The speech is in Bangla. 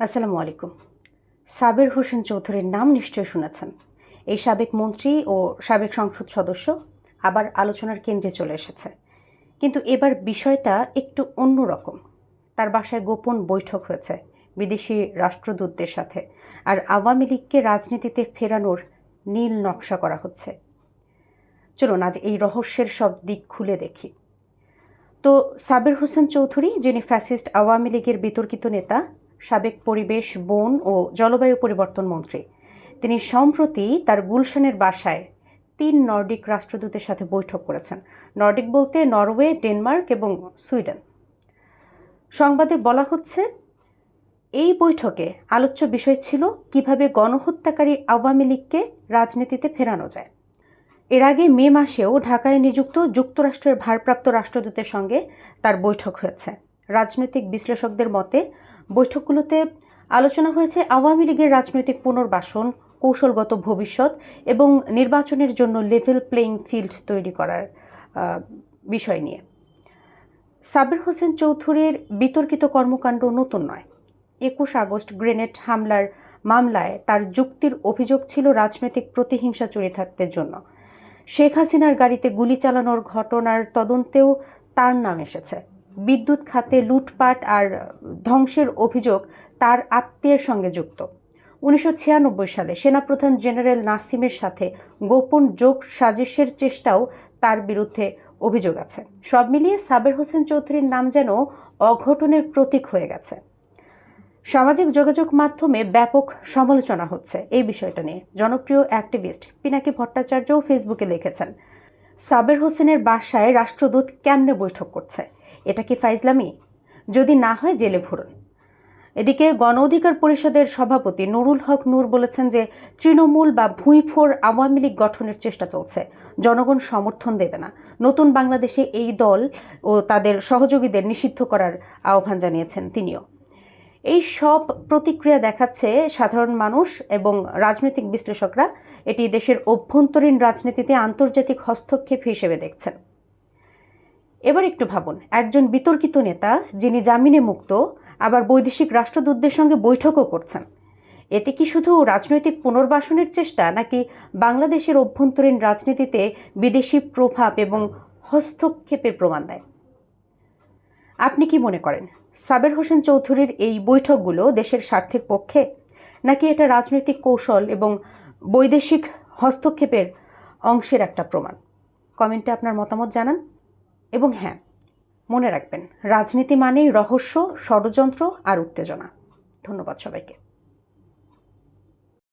আসসালামু আলাইকুম। সাবের হোসেন চৌধুরীর নাম নিশ্চয় শুনেছেন। এই সাবেক মন্ত্রী ও সাবেক সংসদ সদস্য আবার আলোচনার কেন্দ্রে চলে এসেছে। কিন্তু এবার বিষয়টা একটু অন্যরকম তার বাসায় গোপন বৈঠক হয়েছে বিদেশি রাষ্ট্রদূতদের সাথে আর আওয়ামী লীগকে রাজনীতিতে ফেরানোর নীল নকশা করা হচ্ছে। চলুন আজ এই রহস্যের সব দিক খুলে দেখি। তো সাবের হোসেন চৌধুরী, যিনি ফ্যাসিস্ট আওয়ামী লীগের বিতর্কিত নেতা, সাবেক পরিবেশ, বন ও জলবায়ু পরিবর্তন মন্ত্রী। তিনি সম্প্রতি তার গুলশানের বাসায় তিন নর্ডিক রাষ্ট্রদূতের সাথে বৈঠক করেছেন। নর্ডিক বলতে নরওয়ে, ডেনমার্ক এবং সুইডেন। সংবাদে বলা হচ্ছে, এই বৈঠকে আলোচ্য বিষয় ছিল কীভাবে গণহত্যাকারী আওয়ামী লীগকে রাজনীতিতে ফেরানো যায়। এর আগে মে মাসেও ঢাকায় নিযুক্ত যুক্তরাষ্ট্রের ভারপ্রাপ্ত রাষ্ট্রদূতের সঙ্গে তার বৈঠক হয়েছে। রাজনৈতিক বিশ্লেষকদের মতে, বৈঠকগুলোতে আলোচনা হয়েছে আওয়ামী লীগের রাজনৈতিক পুনর্বাসন, কৌশলগত ভবিষ্যৎ এবং নির্বাচনের জন্য লেভেল প্লেইং ফিল্ড তৈরি করার বিষয় নিয়ে। সাবির হোসেন চৌধুরীর বিতর্কিত কর্মকাণ্ড নতুন নয়। একুশ আগস্ট গ্রেনেড হামলার মামলায় তার যুক্তির অভিযোগ ছিল রাজনৈতিক প্রতিহিংসা চরিতার্থের জন্য। শেখ হাসিনার গাড়িতে গুলি চালানোর ঘটনার তদন্তেও তার নাম এসেছে। বিদ্যুৎ খাতে লুটপাট আর ধ্বংসের অভিযোগ তার আত্মীয়ের সঙ্গে যুক্ত। উনিশশো ছিয়ানব্বই সালে সেনাপ্রধান জেনারেল নাসিমের সাথে গোপন যোগ সাজিশের চেষ্টাও তার বিরুদ্ধে অভিযোগ আছে। সব মিলিয়ে সাবের হোসেন চৌধুরীর নাম যেন অঘটনের প্রতীক হয়ে গেছে। সামাজিক যোগাযোগ মাধ্যমে ব্যাপক সমালোচনা হচ্ছে। এই বিষয়টা নিয়ে জনপ্রিয় অ্যাক্টিভিস্ট পিনাকি ভট্টাচার্যও ফেসবুকে লিখেছেন, সাবের হোসেনের বাসায় রাষ্ট্রদূত কেমনে বৈঠক করছে? এটা কি ফাইজলামি? যদি না হয় জেলে ভরুন। এদিকে গণ অধিকার পরিষদের সভাপতি নুরুল হক নূর বলেছেন যে, তৃণমূল বা ভুঁইফোর আওয়ামী লীগ গঠনের চেষ্টা চলছে। জনগণ সমর্থন দেবে না। নতুন বাংলাদেশে এই দল ও তাদের সহযোগীদের নিষিদ্ধ করার আহ্বান জানিয়েছেন তিনিও। এই সব প্রতিক্রিয়া দেখাচ্ছে সাধারণ মানুষ এবং রাজনৈতিক বিশ্লেষকরা। এটি দেশের অভ্যন্তরীণ রাজনীতিতে আন্তর্জাতিক হস্তক্ষেপ হিসেবে দেখছেন। এবার একটু ভাবুন, একজন বিতর্কিত নেতা যিনি জামিনে মুক্ত, আবার বৈদেশিক রাষ্ট্রদূতদের সঙ্গে বৈঠকও করছেন। এতে কি শুধু রাজনৈতিক পুনর্বাসনের চেষ্টা, নাকি বাংলাদেশের অভ্যন্তরীণ রাজনীতিতে বিদেশি প্রভাব এবং হস্তক্ষেপের প্রমাণ দেয়? আপনি কি মনে করেন সাবের হোসেন চৌধুরীর এই বৈঠকগুলো দেশের স্বার্থের পক্ষে? নাকি এটা রাজনৈতিক কৌশল এবং বৈদেশিক হস্তক্ষেপের অংশের একটা প্রমাণ? কমেন্টে আপনার মতামত জানান। এবং হ্যাঁ মনে রাখবেন, রাজনীতি মানেই রহস্য, ষড়যন্ত্র আর উত্তেজনা। ধন্যবাদ সবাইকে।